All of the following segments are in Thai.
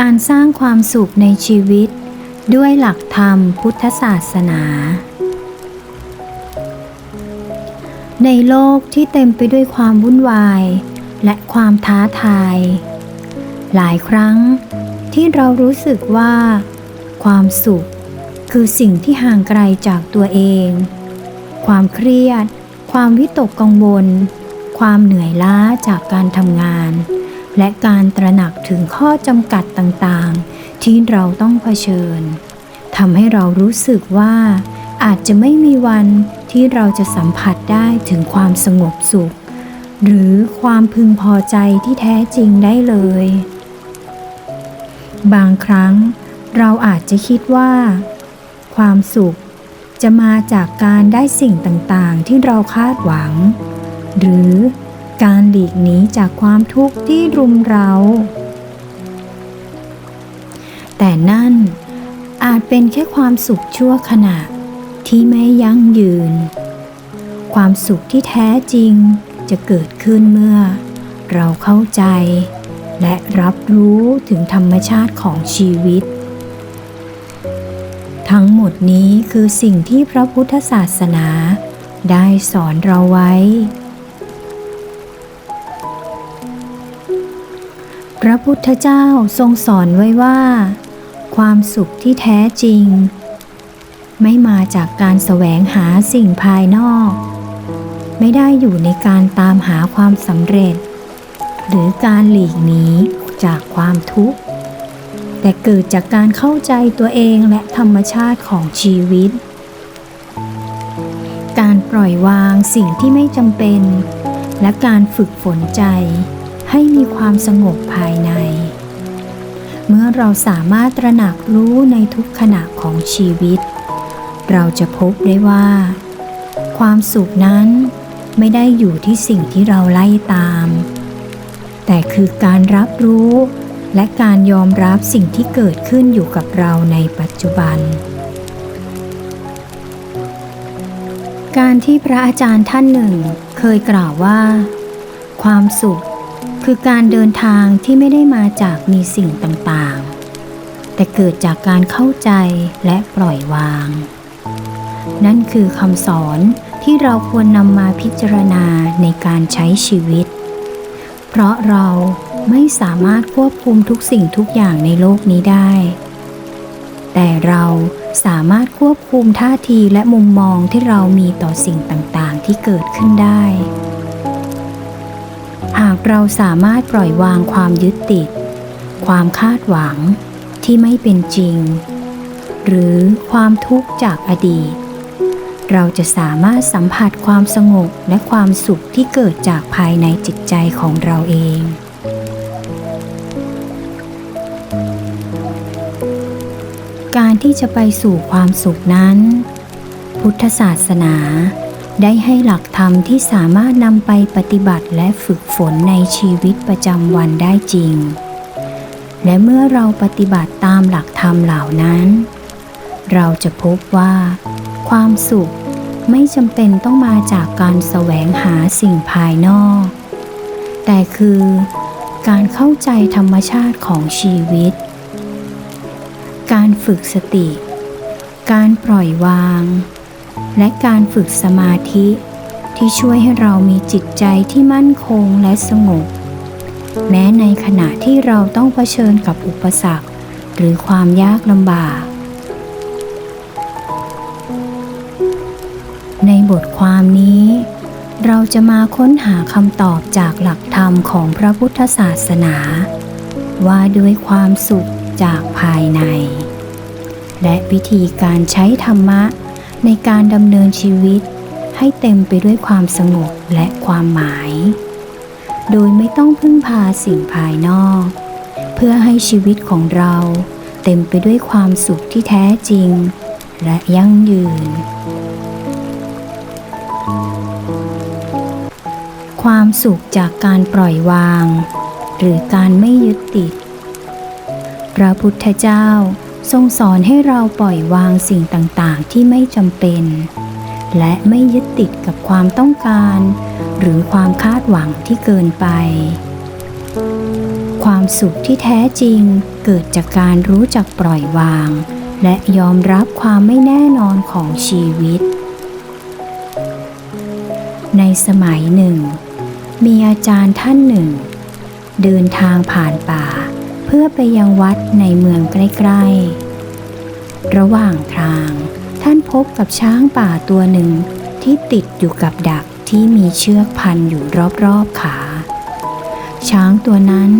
การสร้างความสุขในชีวิต ด้วยหลักธรรมพุทธศาสนา ในโลกที่เต็มไปด้วยความวุ่นวาย และความท้าทาย หลายครั้งที่เรารู้สึกว่า ความสุขคือสิ่งที่ห่างไกลจากตัวเอง ความเครียด ความวิตกกังวล ความเหนื่อยล้าจากการทำงาน และการตระหนักถึงข้อจำกัดต่างๆ ที่เราต้องเผชิญทำให้เรารู้สึกว่า อาจจะไม่มีวันที่เราจะสัมผัสได้ถึงความสงบสุข หรือความพึงพอใจที่แท้จริงได้เลย บางครั้งเราอาจจะคิดว่า ความสุขจะมาจากการได้สิ่งต่างๆ ที่เราคาดหวัง หรือ การหลีกหนีจากความทุกข์ที่รุมเราแต่นั่นอาจเป็นแค่ความสุขชั่วขณะที่ไม่ยั่งยืน ความสุขที่แท้จริงจะเกิดขึ้นเมื่อ เราเข้าใจ และรับรู้ถึงธรรมชาติของชีวิต ทั้งหมดนี้คือสิ่งที่พระพุทธศาสนาได้สอนเราไว้ พระพุทธเจ้าทรงสอนไว้ว่า ความสุขที่แท้จริง ไม่มาจากการแสวงหาสิ่งภายนอก ไม่ได้อยู่ในการตามหาความสำเร็จ หรือการหลีกหนีจากความทุกข์ แต่เกิดจากการเข้าใจตัวเองและธรรมชาติของชีวิต การปล่อยวางสิ่งที่ไม่จำเป็น และการฝึกฝนใจ ให้มีความสงบภายใน เมื่อเราสามารถตระหนักรู้ในทุกขณะของชีวิต เราจะพบได้ว่า ความสุขนั้นไม่ได้อยู่ที่สิ่งที่เราไล่ตาม แต่คือการรับรู้และการยอมรับสิ่งที่เกิดขึ้นอยู่กับเราในปัจจุบัน การที่พระอาจารย์ท่านหนึ่งเคยกล่าวว่า ความสุข คือการเดินทางที่ไม่ได้มาจากมีสิ่งต่างๆ แต่เกิดจากการเข้าใจและปล่อยวาง นั่นคือคำสอนที่เราควรนำมาพิจารณาในการใช้ชีวิต เพราะเราไม่สามารถควบคุมทุกสิ่งทุกอย่างในโลกนี้ได้ แต่เราสามารถควบคุมท่าทีและมุมมองที่เรามีต่อสิ่งต่างๆ ที่เกิดขึ้นได้ หากเราสามารถปล่อยวางความยึดติด ความคาดหวังที่ไม่เป็นจริง หรือความทุกข์จากอดีต เราจะสามารถสัมผัสความสงบและความสุขที่เกิดจากภายในจิตใจของเราเองการที่จะไปสู่ความสุขนั้น พุทธศาสนา ได้ให้หลักธรรมที่สามารถนำไปปฏิบัติและฝึกฝนในชีวิตประจำวันได้จริง และเมื่อเราปฏิบัติตามหลักธรรมเหล่านั้น เราจะพบว่า ความสุขไม่จำเป็นต้องมาจากการแสวงหาสิ่งภายนอก แต่คือการเข้าใจธรรมชาติของชีวิต การฝึกสติ การปล่อยวาง และการฝึกสมาธิ ที่ช่วยให้เรามีจิตใจที่มั่นคงและสงบ แม้ในขณะที่เราต้องเผชิญกับอุปสรรค หรือความยากลำบาก ในบทความนี้ เราจะมาค้นหาคำตอบจากหลักธรรมของพระพุทธศาสนา ว่าด้วยความสุขจากภายใน และวิธีการใช้ธรรมะ ในการดำเนินชีวิตให้เต็มไปด้วยความสงบและความหมาย โดยไม่ต้องพึ่งพาสิ่งภายนอก เพื่อให้ชีวิตของเราเต็มไปด้วยความสุขที่แท้จริง และยั่งยืน ความสุขจากการปล่อยวาง หรือการไม่ยึดติด พระพุทธเจ้า ทรงสอนให้เราปล่อยวางสิ่งต่างๆ ที่ไม่จำเป็น และไม่ยึดติดกับความต้องการ หรือความคาดหวังที่เกินไป ความสุขที่แท้จริงเกิดจากการรู้จักปล่อยวาง และยอมรับความไม่แน่นอนของชีวิต ในสมัยหนึ่ง มีอาจารย์ท่านหนึ่ง เดินทางผ่านป่า พื่อไปยังวัดในเมืองใกล้ๆ ระหว่างทางท่านพบกับช้างป่าตัวหนึ่งที่ติดอยู่กับดักที่มีเชือกพันอยู่รอบๆขา ช้างตัวนั้น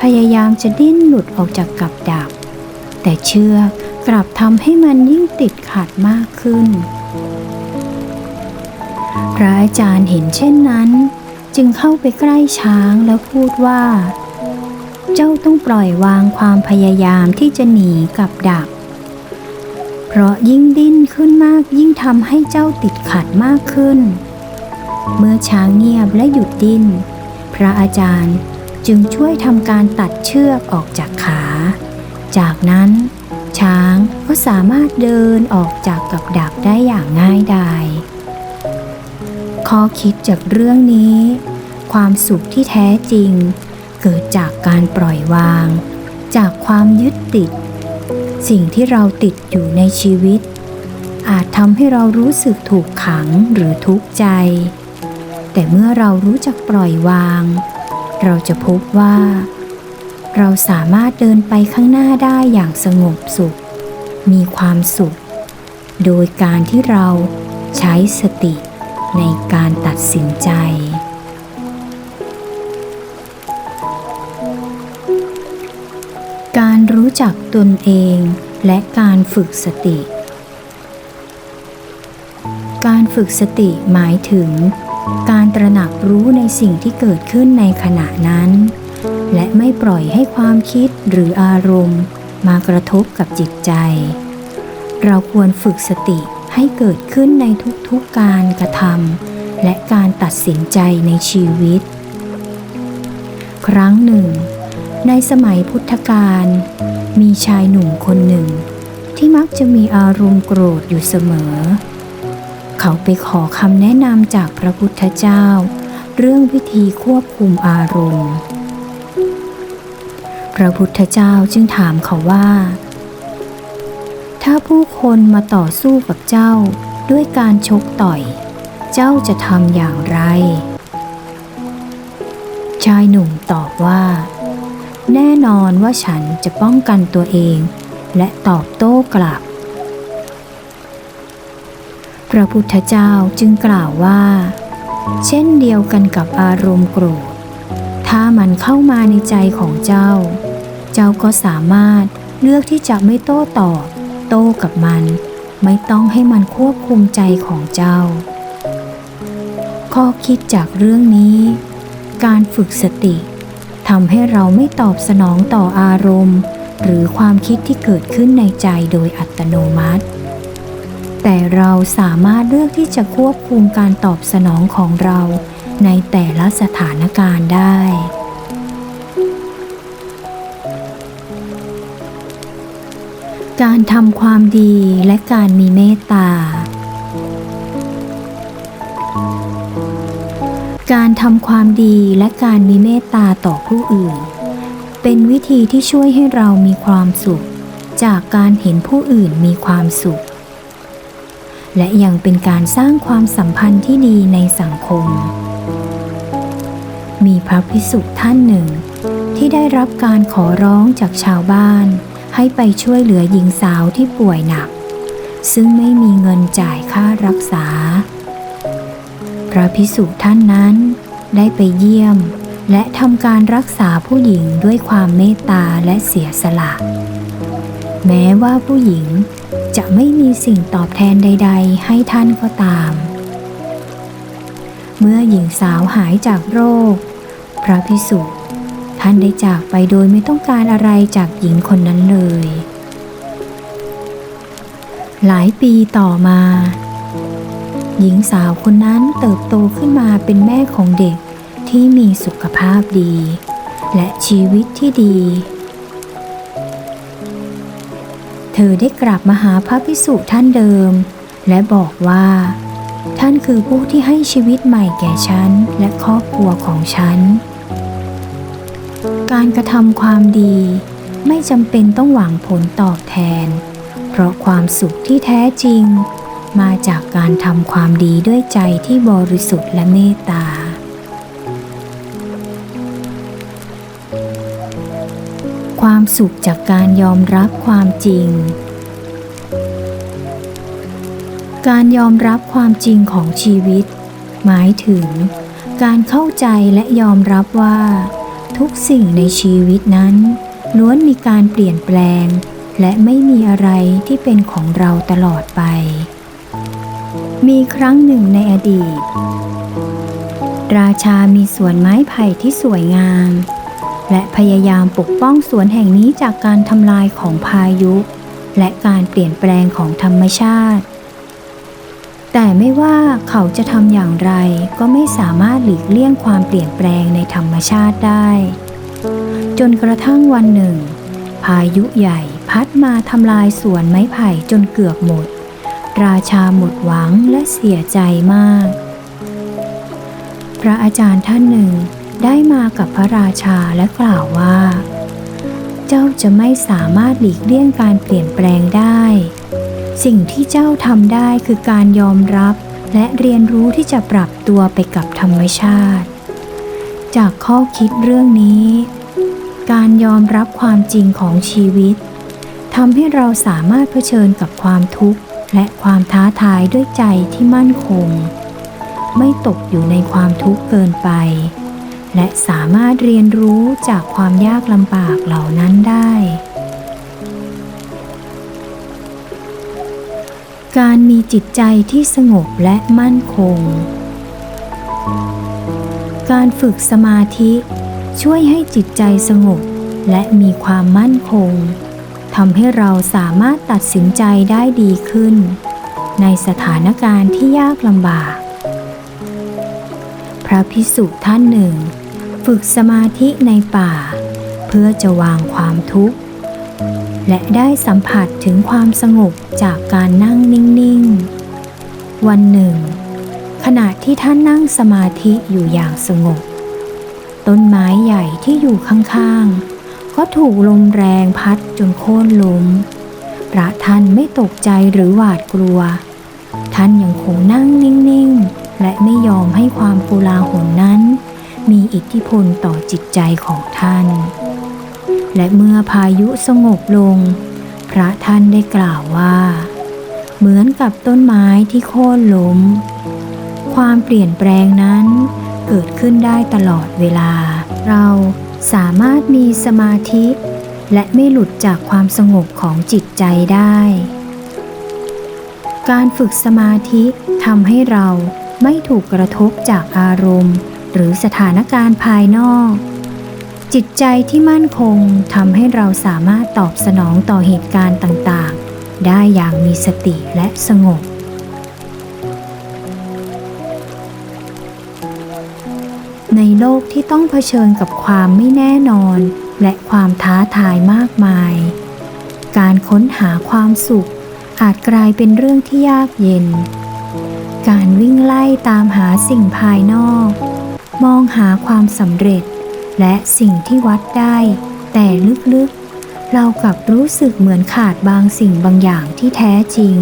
พยายามจะดิ้นหลุดออกจากกับดัก แต่เชือกกลับทำให้มันยิ่งติดขัดมากขึ้น พระอาจารย์เห็นเช่นนั้น จึงเข้าไปใกล้ช้างแล้วพูดว่า เจ้าต้องปล่อยวางความพยายามที่จะหนีกับดัก เพราะยิ่งดิ้นขึ้นมากยิ่งทำให้เจ้าติดขัดมากขึ้น เมื่อช้างเงียบและหยุดดิ้น พระอาจารย์จึงช่วยทำการตัดเชือกออกจากขา จากนั้นช้างก็สามารถเดินออกจากกับดักได้อย่างง่ายดายข้อคิดจากเรื่องนี้ ความสุขที่แท้จริง เกิดจากการปล่อยวาง จากความยึดติด สิ่งที่เราติดอยู่ในชีวิต อาจทำให้เรารู้สึกถูกขังหรือทุกข์ใจ แต่เมื่อเรารู้จักปล่อยวาง เราจะพบว่า เราสามารถเดินไปข้างหน้าได้อย่างสงบสุข มีความสุข โดยการที่เราใช้สติในการตัดสินใจ รู้จักตนเองและการฝึกสติ การฝึกสติหมายถึง การตระหนักรู้ในสิ่งที่เกิดขึ้นในขณะนั้น และไม่ปล่อยให้ความคิดหรืออารมณ์ มากระทบกับจิตใจ เราควรฝึกสติให้เกิดขึ้นในทุกๆการกระทำและการตัดสินใจในชีวิต ครั้งหนึ่ง ในสมัยพุทธกาลมีชายหนุ่มคนหนึ่ง ที่มักจะมีอารมณ์โกรธอยู่เสมอ เขาไปขอคำแนะนำจากพระพุทธเจ้า เรื่องวิธีควบคุมอารมณ์ พระพุทธเจ้าจึงถามเขาว่า ถ้าผู้คนมาต่อสู้กับเจ้าด้วยการชกต่อย เจ้าจะทำอย่างไร ชายหนุ่มตอบว่า แน่นอนว่าฉันจะป้องกันตัวเอง และตอบโต้กลับ พระพุทธเจ้าจึงกล่าวว่า เช่นเดียวกันกับอารมณ์โกรธ ถ้ามันเข้ามาในใจของเจ้า เจ้าก็สามารถเลือกที่จะไม่โต้ตอบ โต้กับมัน ไม่ต้องให้มันควบคุมใจของเจ้า ข้อคิดจากเรื่องนี้ การฝึกสติ ทำให้เราไม่ตอบสนองต่ออารมณ์ หรือความคิดที่เกิดขึ้นในใจโดยอัตโนมัติ แต่เราสามารถเลือกที่จะควบคุมการตอบสนองของเราในแต่ละสถานการณ์ได้การทำความดีและการมีเมตตา การทำความดีและการมีเมตตาต่อผู้อื่น เป็นวิธีที่ช่วยให้เรามีความสุข จากการเห็นผู้อื่นมีความสุข และยังเป็นการสร้างความสัมพันธ์ที่ดีในสังคม มีพระภิกษุท่านหนึ่ง ที่ได้รับการขอร้องจากชาวบ้าน ให้ไปช่วยเหลือหญิงสาวที่ป่วยหนัก ซึ่งไม่มีเงินจ่ายค่ารักษา พระภิกษุท่านนั้น ได้ไปเยี่ยม และทำการรักษาผู้หญิงด้วยความเมตตาและเสียสละ แม้ว่าผู้หญิงจะไม่มีสิ่งตอบแทนใด ๆ ให้ท่านก็ตาม เมื่อหญิงสาวหายจากโรค พระภิกษุท่านได้จากไปโดยไม่ต้องการอะไรจากหญิงคนนั้นเลย หลายปีต่อมา หญิงสาวคนนั้นเติบโตขึ้นมาเป็นแม่ของเด็กที่มีสุขภาพดี และชีวิตที่ดี เธอได้กลับมาหาพระภิกษุท่านเดิม และบอกว่า ท่านคือผู้ที่ให้ชีวิตใหม่แก่ฉัน และครอบครัวของฉัน การกระทำความดีไม่จำเป็นต้องหวังผลตอบแทน เพราะความสุขที่แท้จริง มาจากการทำความดีด้วยใจที่บริสุทธิ์และเมตตา ความสุขจากการยอมรับความจริง การยอมรับความจริงของชีวิต หมายถึง การเข้าใจและยอมรับว่า ทุกสิ่งในชีวิตนั้น ล้วนมีการเปลี่ยนแปลง และไม่มีอะไรที่เป็นของเราตลอดไป มีครั้งหนึ่งในอดีต ราชามีสวนไม้ไผ่ที่สวยงาม และพยายามปกป้องสวนแห่งนี้จากการทำลายของพายุ และการเปลี่ยนแปลงของธรรมชาติ แต่ไม่ว่าเขาจะทำอย่างไรก็ไม่สามารถหลีกเลี่ยงความเปลี่ยนแปลงในธรรมชาติได้ จนกระทั่งวันหนึ่ง พายุใหญ่พัดมาทำลายสวนไม้ไผ่จนเกือบหมด ราชาหมดหวังและเสียใจมาก พระอาจารย์ท่านหนึ่งได้มากับพระราชาและกล่าวว่า เจ้าจะไม่สามารถหลีกเลี่ยงการเปลี่ยนแปลงได้ สิ่งที่เจ้าทำได้คือการยอมรับและเรียนรู้ที่จะปรับตัวไปกับธรรมชาติ จากข้อคิดเรื่องนี้ การยอมรับความจริงของชีวิตทำให้เราสามารถเผชิญกับความทุกข์ และความท้าทายด้วยใจที่มั่นคง ไม่ตกอยู่ในความทุกข์เกินไป และสามารถเรียนรู้จากความยากลำบากเหล่านั้นได้ การมีจิตใจที่สงบและมั่นคง การฝึกสมาธิช่วยให้จิตใจสงบและมีความมั่นคง ทำให้เราสามารถตัดสินใจได้ดีขึ้น ในสถานการณ์ที่ยากลำบาก พระพิสุท่านหนึ่ง ฝึกสมาธิในป่า เพื่อจะวางความทุกข์ และได้สัมผัสถึงความสงบจากการนั่งนิ่ง ๆ วันหนึ่ง ขณะที่ท่านนั่งสมาธิอยู่อย่างสงบ ต้นไม้ใหญ่ที่อยู่ข้าง ๆ ก็ถูกลมแรงพัดจนโค่นล้ม พระท่านไม่ตกใจหรือหวาดกลัว ท่านยังคงนั่งนิ่งๆ และไม่ยอมให้ความโกลาหลนั้น มีอิทธิพลต่อจิตใจของท่าน และเมื่อพายุสงบลง พระท่านได้กล่าวว่า เหมือนกับต้นไม้ที่โค่นล้ม ความเปลี่ยนแปลงนั้นเกิดขึ้นได้ตลอดเวลา เรา สามารถมีสมาธิ และไม่หลุดจากความสงบของจิตใจได้ การฝึกสมาธิทำให้เราไม่ถูกกระทบจากอารมณ์ หรือสถานการณ์ภายนอก จิตใจที่มั่นคงทำให้เราสามารถตอบสนองต่อเหตุการณ์ต่างๆ ได้อย่างมีสติและสงบ ในโลกที่ต้องเผชิญกับความไม่แน่นอน และความท้าทายมากมาย การค้นหาความสุข อาจกลายเป็นเรื่องที่ยากเย็น การวิ่งไล่ตามหาสิ่งภายนอก มองหาความสำเร็จ และสิ่งที่วัดได้ แต่ลึกๆ เรากลับรู้สึกเหมือนขาดบางสิ่งบางอย่างที่แท้จริง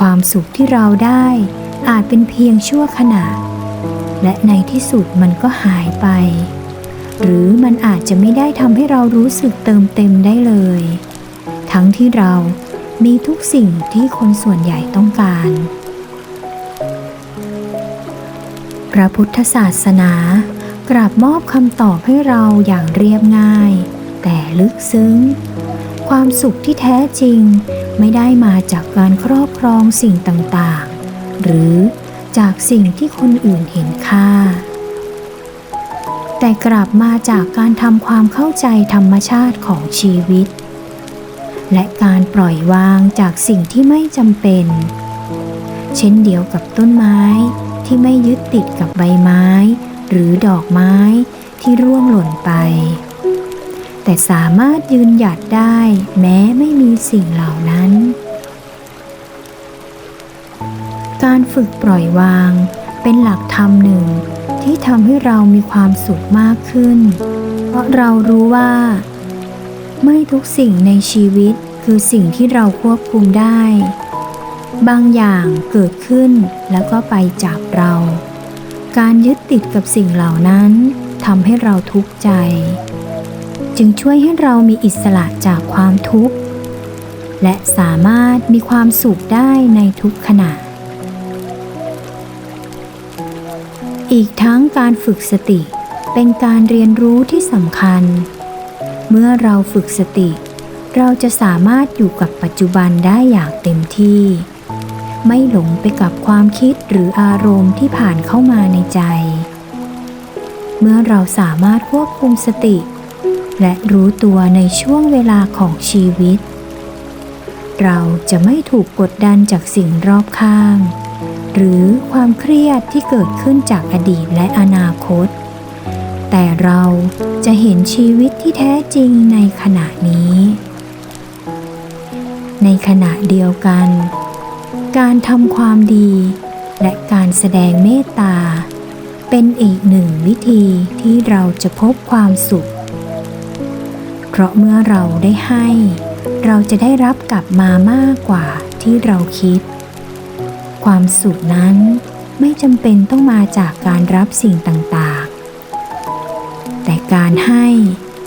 ความสุขที่เราได้อาจเป็นเพียงชั่วขณะ และในที่สุดมันก็หายไป หรือมันอาจจะไม่ได้ทำให้เรารู้สึกเติมเต็มได้เลย ทั้งที่เรามีทุกสิ่งที่คนส่วนใหญ่ต้องการ พระพุทธศาสนากราบมอบคำตอบให้เราอย่างเรียบง่าย แต่ลึกซึ้ง ความสุขที่แท้จริงไม่ได้มาจากการครอบครองสิ่งต่างๆ หรือ จากสิ่งที่คนอื่นเห็นค่า แต่กลับมาจากการทำความเข้าใจธรรมชาติของชีวิต และการปล่อยวางจากสิ่งที่ไม่จำเป็น เช่นเดียวกับต้นไม้ที่ไม่ยึดติดกับใบไม้ หรือดอกไม้ที่ร่วงหล่นไป แต่สามารถยืนหยัดได้แม้ไม่มีสิ่งเหล่านั้น ฝึกปล่อยวาง เป็นหลักธรรมหนึ่ง ที่ทำให้เรามีความสุขมากขึ้น เพราะเรารู้ว่า ไม่ทุกสิ่งในชีวิตคือสิ่งที่เราควบคุมได้ บางอย่างเกิดขึ้นแล้วก็ไปจากเรา การยึดติดกับสิ่งเหล่านั้นทำให้เราทุกข์ใจ จึงช่วยให้เรามีอิสระจากความทุกข์ และสามารถมีความสุขได้ในทุกขณะ อีกทั้งการฝึกสติ เป็นการเรียนรู้ที่สำคัญ เมื่อเราฝึกสติ เราจะสามารถอยู่กับปัจจุบันได้อย่างเต็มที่ ไม่หลงไปกับความคิดหรืออารมณ์ที่ผ่านเข้ามาในใจ เมื่อเราสามารถควบคุมสติ และรู้ตัวในช่วงเวลาของชีวิต เราจะไม่ถูกกดดันจากสิ่งรอบข้าง หรือความเครียดที่เกิดขึ้นจากอดีตและอนาคต แต่เราจะเห็นชีวิตที่แท้จริงในขณะนี้ ในขณะเดียวกัน การทำความดีและการแสดงเมตตา เป็นอีกหนึ่งวิธีที่เราจะพบความสุข เพราะเมื่อเราได้ให้ เราจะได้รับกลับมามากกว่าที่เราคิด ความสุขนั้นไม่จำเป็นต้องมาจากการรับสิ่งต่างๆ แต่การให้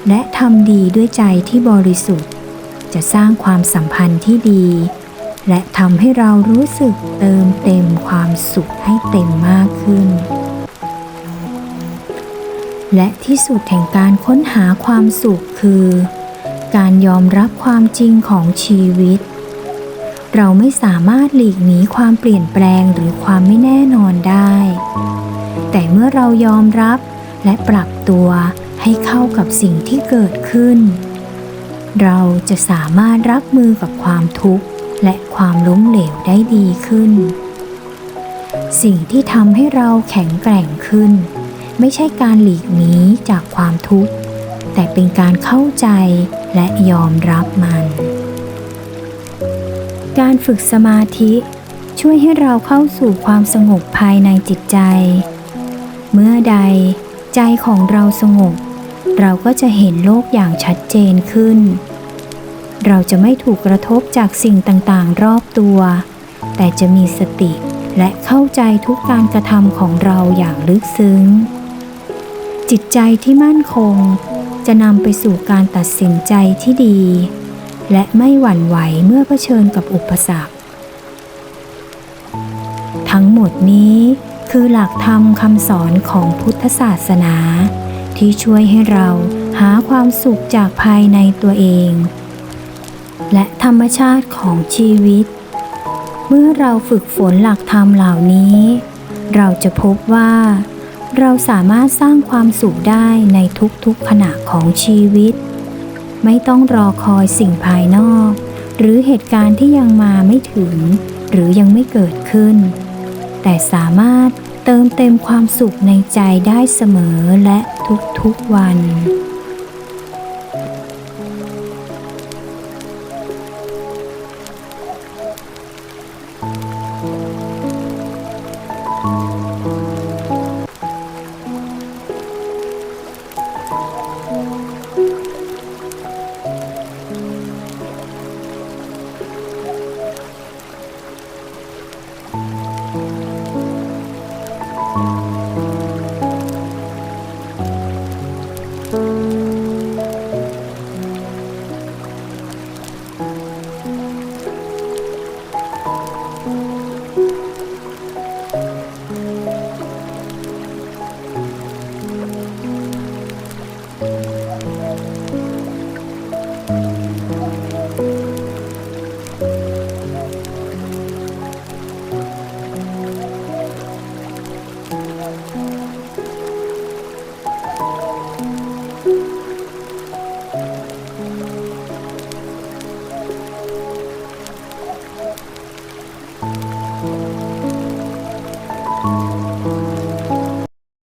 และทำดีด้วยใจที่บริสุทธิ์ จะสร้างความสัมพันธ์ที่ดี และทำให้เรารู้สึกเติมเต็มความสุขให้เต็มมากขึ้น และที่สุดแห่งการค้นหาความสุขคือ การยอมรับความจริงของชีวิต เราไม่สามารถหลีกหนีความเปลี่ยนแปลงหรือความไม่แน่นอนได้ แต่เมื่อเรายอมรับและปรับตัวให้เข้ากับสิ่งที่เกิดขึ้น เราจะสามารถรับมือกับความทุกข์และความล้มเหลวได้ดีขึ้น สิ่งที่ทำให้เราแข็งแกร่งขึ้น ไม่ใช่การหลีกหนีจากความทุกข์ แต่เป็นการเข้าใจและยอมรับมัน การฝึกสมาธิช่วยให้เราเข้าสู่ความสงบภายในจิตใจ เมื่อใดใจของเราสงบ เราก็จะเห็นโลกอย่างชัดเจนขึ้น เราจะไม่ถูกกระทบจากสิ่งต่างๆ รอบตัว แต่จะมีสติและเข้าใจทุกการกระทำของเราอย่างลึกซึ้ง จิตใจที่มั่นคง จะนำไปสู่การตัดสินใจที่ดี และไม่หวั่นไหวเมื่อเผชิญกับอุปสรรค ทั้งหมดนี้คือหลักธรรมคำสอนของพุทธศาสนา ที่ช่วยให้เราหาความสุขจากภายในตัวเอง และธรรมชาติของชีวิต เมื่อเราฝึกฝนหลักธรรมเหล่านี้ เราจะพบว่า เราสามารถสร้างความสุขได้ในทุกๆขณะของชีวิต ไม่ต้องรอคอยสิ่งภายนอก หรือเหตุการณ์ที่ยังมาไม่ถึง หรือยังไม่เกิดขึ้น แต่สามารถเติมเต็มความสุขในใจได้เสมอและทุกๆวัน